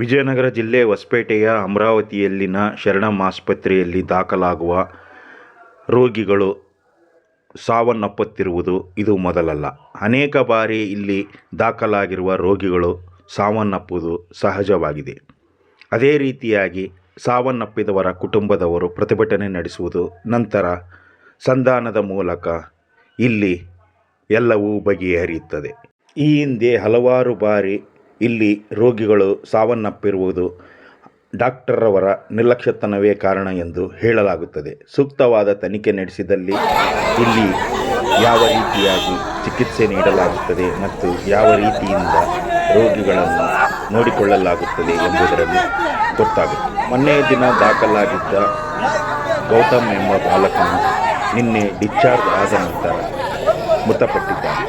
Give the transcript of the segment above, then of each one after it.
ವಿಜಯನಗರ ಜಿಲ್ಲೆ ಹೊಸಪೇಟೆಯ ಅಮರಾವತಿಯಲ್ಲಿನ ಶರಣಮ್ ಆಸ್ಪತ್ರೆಯಲ್ಲಿ ದಾಖಲಾಗುವ ರೋಗಿಗಳು ಸಾವನ್ನಪ್ಪುತ್ತಿರುವುದು ಇದು ಮೊದಲಲ್ಲ. ಅನೇಕ ಬಾರಿ ಇಲ್ಲಿ ದಾಖಲಾಗಿರುವ ರೋಗಿಗಳು ಸಾವನ್ನಪ್ಪುವುದು ಸಹಜವಾಗಿದೆ. ಅದೇ ರೀತಿಯಾಗಿ ಸಾವನ್ನಪ್ಪಿದವರ ಕುಟುಂಬದವರು ಪ್ರತಿಭಟನೆ ನಡೆಸುವುದು ನಂತರ ಸಂಧಾನದ ಮೂಲಕ ಇಲ್ಲಿ ಎಲ್ಲವೂ ಬಗೆಹರಿಯುತ್ತದೆ. ಈ ಹಿಂದೆ ಹಲವಾರು ಬಾರಿ ಇಲ್ಲಿ ರೋಗಿಗಳು ಸಾವನ್ನಪ್ಪಿರುವುದು ಡಾಕ್ಟರ್ರವರ ನಿರ್ಲಕ್ಷ್ಯತನವೇ ಕಾರಣ ಎಂದು ಹೇಳಲಾಗುತ್ತದೆ. ಸೂಕ್ತವಾದ ತನಿಖೆ ನಡೆಸಿದಲ್ಲಿ ಇಲ್ಲಿ ಯಾವ ರೀತಿಯಾಗಿ ಚಿಕಿತ್ಸೆ ನೀಡಲಾಗುತ್ತದೆ ಮತ್ತು ಯಾವ ರೀತಿಯಿಂದ ರೋಗಿಗಳನ್ನು ನೋಡಿಕೊಳ್ಳಲಾಗುತ್ತದೆ ಎಂಬುದರಲ್ಲಿ ಗೊತ್ತಾಗುತ್ತೆ. ಮೊನ್ನೆಯ ದಿನ ದಾಖಲಾಗಿದ್ದ ಗೌತಮ್ ಎಂಬ ಬಾಲಕನು ನಿನ್ನೆ ಡಿಸ್ಚಾರ್ಜ್ ಆದ ನಂತರ ಮೃತಪಟ್ಟಿದ್ದಾನೆ.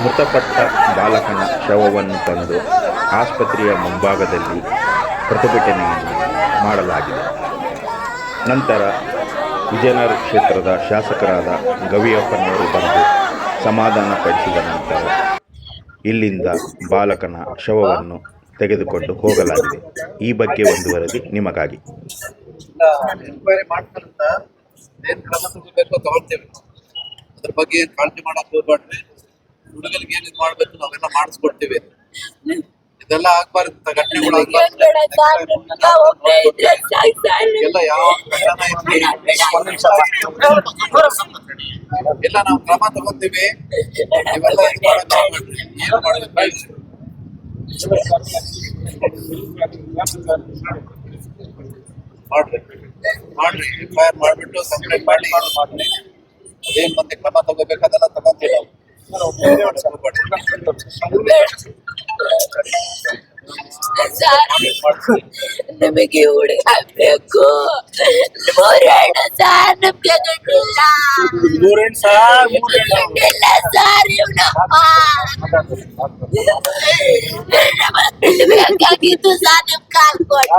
ಮೃತಪಟ್ಟ ಬಾಲಕನ ಶವವನ್ನು ತಂದು ಆಸ್ಪತ್ರೆಯ ಮುಂಭಾಗದಲ್ಲಿ ಪ್ರತಿಭಟನೆಯನ್ನು ಮಾಡಲಾಗಿದೆ. ನಂತರ ವಿಜಯನಗರ ಕ್ಷೇತ್ರದ ಶಾಸಕರಾದ ಗವಿಯಪ್ಪನವರು ಬಂದು ಸಮಾಧಾನಪಡಿಸಿದ ನಂತರ ಇಲ್ಲಿಂದ ಬಾಲಕನ ಶವವನ್ನು ತೆಗೆದುಕೊಂಡು ಹೋಗಲಾಗಿದೆ. ಈ ಬಗ್ಗೆ ಒಂದು ವರದಿ ನಿಮಗಾಗಿ ಮಾಡ್ತಾರಂತ ಕ್ರಮ ತಗೋಬೇಕು ತಗೊಳ್ತೇವೆ. ಅದ್ರ ಬಗ್ಗೆ ಕಾಳಜಿ ಮಾಡಿ ಹುಡುಗರಿಗೆ ಏನ್ ಇದ್ ಮಾಡ್ಬೇಕು ನಾವೆಲ್ಲ ಮಾಡಿಸ್ಕೊಡ್ತೀವಿ. ಇದೆಲ್ಲ ಆಗ್ಬಾರ್ದು ಇಂಥ ಘಟನೆಗಳು ಎಲ್ಲ ಯಾವ ಎಲ್ಲ ನಾವು ಕ್ರಮ ತಗೊಂತೀವಿ ಇವೆಲ್ಲ ಇದು ಮಾಡಕ್ ಹೋಗ್ಬೇಡ್ರಿ ಏನ್ ಮಾಡ್ಬೇಕು ಮಾಡ್ರಿ ಮಾಡ್ರಿ ಎಫ್ಐಆರ್ ಮಾಡ್ಬಿಟ್ಟು ಕಂಪ್ಲೇಂಟ್ ಮಾಡಿ. ಅದೇನ್ ಮತ್ತೆ ಕ್ರಮ ತಗೋಬೇಕಾದೆಲ್ಲ ತಗೊಂತೀವಿ ನಮಗೆ ಹುಡುಗ ಬೇಕು ಮೂರೆರಡು ಸಾರ್ ನಮ್ಗೆ ಗಂಡಿಲ್ಲ ಗಂಡಿಲ್ಲ ಸಾರ್ ಇವ್ನಪ್ಪ ಬೇಕಾಗಿತ್ತು ಸಾರ್ ನಿಮ್ ಕಾಲ್ ಕೊಟ್ಟು